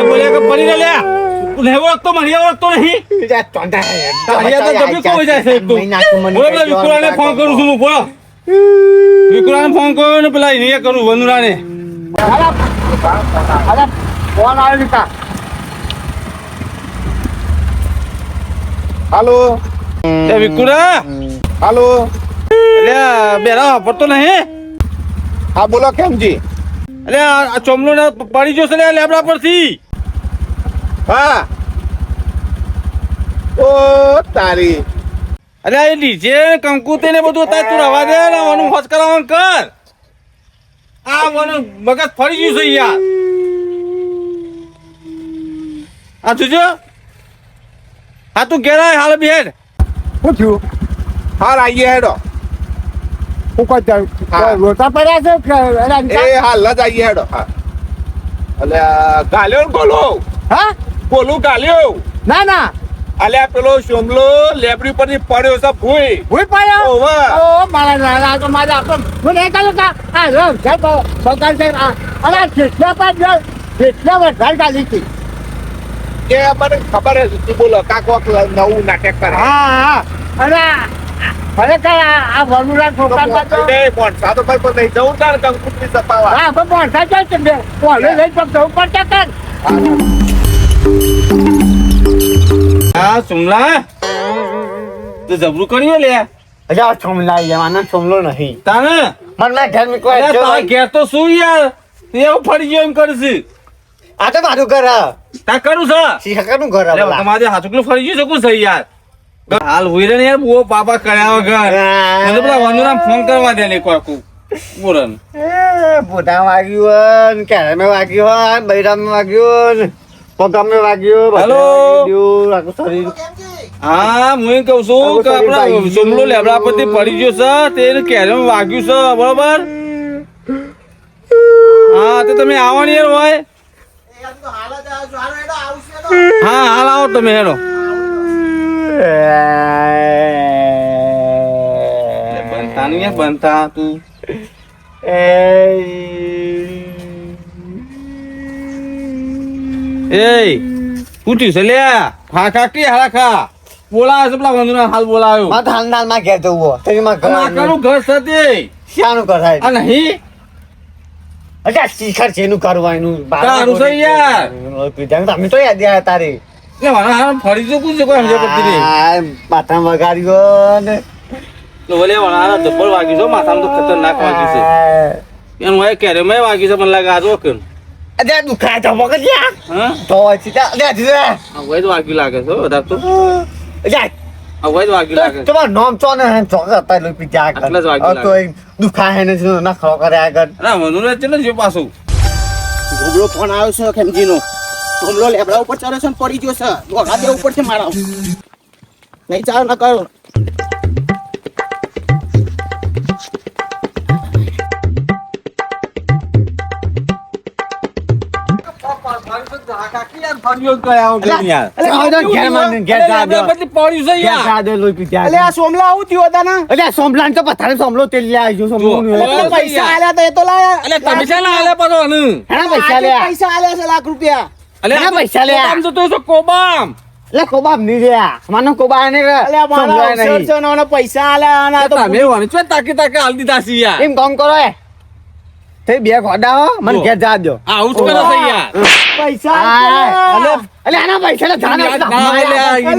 વધારે બોલ્યા કે પડી રહ્યા નહીં ઓળખતો મને ઓળખતો નહીં. બીજા ચોંટા હે. અહીંયા તો જબરી કોઈ જાય છે એક તો. મહિના તું મને બોલો પેલા વિકુલાને ફોન કરું છું હું બોલો. વિકુલાને ફોન કર્યો ને પેલા એને કરું વનુરાને. ફોન આવ્યો હાલો. એ વિકુલા હાલો. એટલે બેરા વાપરતો નહીં. હા બોલો કેમજી? એટલે આ આ ચોમલો ને પડી જશે લેબડા પરથી. હા. ઓ તારી. અરે એ ડીજે કંકુતે ને બધું તાર તું રવા દે ને આનું હોશ કરાવવાનું કર. આ મને મગજ ફરી ગયું છે યાર આ જોજો. હા તું ઘેર આય હાલ બેડ શું થયું? હાલ આઈએ હેડો. હું છો? હા. રોતા પડ્યા છે એ હાલ જ આવીએ હેડો. હા. અલે ગાલ્યો ગોલો. હા? ગોલું કાલ્યો ના ના. અલ્યા પેલો શોમલો લેબડી પરથી પડ્યો છે ભૂઈ. ભૂઈ પડ્યો. ઓ મારા તો મારા આપણો હું નહીં કહું કા આ રો બગાડ છે આ. અરે કેટલા પર જો કેટલા વધારે ચાલી હતી. એ મને ખબર છે તું બોલો કાકો નવું નાટક કરે. હા હા. અરે ખરેખર આ તો છોકરા નહીં, મોણસા તો ભાઈ પણ નહીં. જવું તાર કંકુતરી સપાવા. હા પણ મોટા જાય છે બે. કોલે લઈ પણ જવું પડશે હા સુમલા તું જબરું કર્યું લે? અજા છોમલા જવાનો છોમલો નહીં. તાને? મનમાં ઘર મી અરે તારા ઘેર તો શું યાર? એવું ફરી ગયો એમ કરશે. આ તો મારું ઘર તા કરું છે? શીખા નું ઘર અરે તમારે હાથુકલું ફરી ગયું શકું છે યાર? હાલ હોય ને યાર બહુ પાપા કર્યા વગર. મને પેલા વનુરામ ફોન કરવા દે ને કોકુ બોરન પોતા વાગ્યું હોય ક્યારે મેં વાગ્યું બૈરામ વાગ્યું પગમ લાગ્યો હેલો. આખું શરીર. હા હું કહું છું કે આપણા સોમલો લેબડા પરથી પડી ગયો છે તે કેરમ વાગ્યું છે બરોબર? હા તો તમે આવવાની હેર યાર હોય હા હાલ આવો તમે હેડો. બનતા નહીં બનતા તું. એ પૂછ્યું છે લ્યા ખા ખા કે હાલા ખા. બોલાવે છે પેલા વંદુના હાલ બોલાવ્યો. માથા હાલનારમાં ઘેર જવું તમે માં ઘર મારું ઘર છે તે. શ્યાનું ઘર થાય. આ નહીં અચ્છા શિખર છે એનું કરવાનું તારું છે યાર. તમે તો યાદ આવ્યા તારી. એટલે મારા હાલ ફરી જો કું છે કોઈ સમજે પડતી નહીં આ માથામાં વગાડ્યો ને તો વણારા વાગ્યું છે માથામાં તો ખતરનાક વાગ્યું છે. એનું હોય ક્યારે મેં વાગ્યું છે મને લાગે આ જો કે અરે દુખાય તો મગજ યાર હા? તો સીધા અરે જીજે આ હોય તો વાગ્યું લાગે છે હો વધારે તો. આ હોય તો વાગ્યું લાગે તમારું નામ ચો ને ચો હતા લોકો પીજા આટલા જ વાગ્યું તો દુખાય ને શું ના ખરો કરે આગળ. અરે મનુરે છે ને જો પાછું. ધોબળો ફોન આવ્યો છે ખેમજીનો. ધોબળો લેબડા ઉપર ચડે છે ને પડી ગયો છે. મારા. નહીં ચાલો ના કરો. લાખ રૂપિયા. પૈસા લે. કોબામ જતો હશે કોબામ. લે કોબાબની રે માનો કોબા ને પૈસા આલ્યા અને આ તો તમે તાકે તાકે હાલ દીધા છે એમ કોમ કરો એ બે ગોડા મને. ઘેર જા દો. આવું જ કરો છે યાર. પૈસા અલે. અલે આના પૈસા લે જાને યાદ ના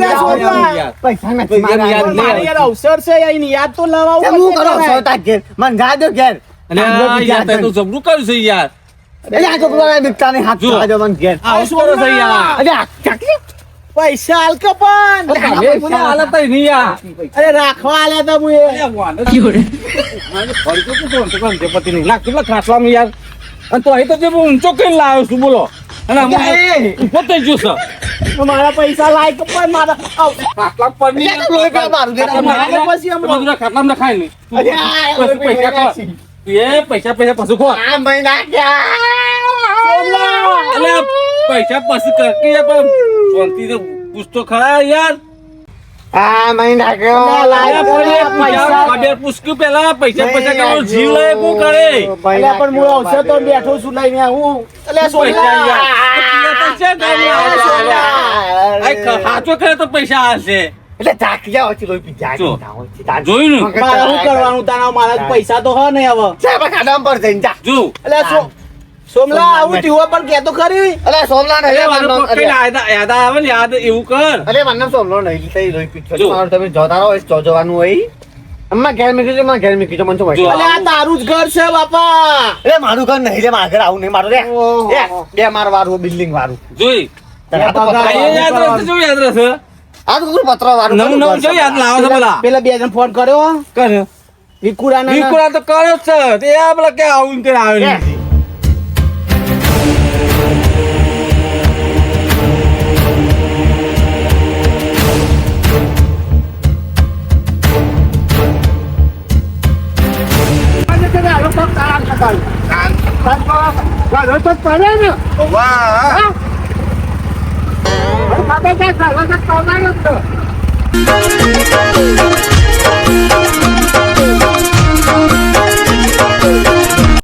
ના યાર. પૈસા નથી પૈસા મારા યાર અવસર છે એને યાદ તો લવાવું હું કરો સોતા ઘેર. મને જા દો ઘેર. અલે યાર તે તો જબરું કર્યું છે યાર. અલે આ છોકરા બિકતા ને હાથ જો. મને ઘેર. આવું કરો છે યાર. અલે આ ચાકરી પૈસા હાલ કે પણ. હાલત નહીં અરે રાખવા આલ્યા તા હું. ના, કેટલા ખાટલામાં યાર. અને તો અહીં તો જે હું ઊંચો કઈને લાવ્યો છું બોલો. અને ઊભો થઈ ગયો છે. મારા પૈસા લાય કે પણ મારા ખાટલા પર નહીં. પછી ખાટલામાં નખાય નહીં. પૈસા. એ પૈસા પૈસા પછી ખો પૈસા પછી પણ શાંતિથી પૂછતો ખરા યાર. આ મહી નાખ્યો લાય પૈસા ખબર પૂછક્યું પેલા પૈસા પૈસા કરો જીવ લે શું કરે. એટલે પણ હું આવશે તો બેઠો છું લઈને હું એટલે પૈસા આ તો છે સાચો કરે તો પૈસા હશે. એટલે થાકી જાવ છે બીજા. જાય ને? મારે શું કરવાનું? તારા મારા પૈસા તો હ નહીં હવે. સાહેબ ખાડામાં પર જઈને જા. જો. એટલે સોમલા આવું થયું પણ કેતો ખરી? અલે સોમલા ને અરે યાદ યાદ આવે ને યાદ એવું કર. અરે મને સોમલો નહીં થઈ લોહી પિક્ચર મારું તમે જોતા રહો જો જોવાનું હોય. અમ્મા ઘેર મૂકી દો ઘેર મૂકી દો મને તો જો. અલે આ તારું જ ઘર છે બાપા. અરે મારું ઘર નહીં રે મારા ઘર આવું નહીં મારું રે. બે માર વાળું બિલ્ડિંગ વાળું જોઈ. યાદ રહેશે યાદ રહેશે? આ તો કુકરું વાળું નવું નવું જો યાદ લાવો છે પેલા પેલા. બે જણ ફોન કર્યો? કર્યો. વિકુડાના વિકુળા તો કર્યો છે. તે આ પેલા કે આવું ને. તે એ. નથી વાહ વાહ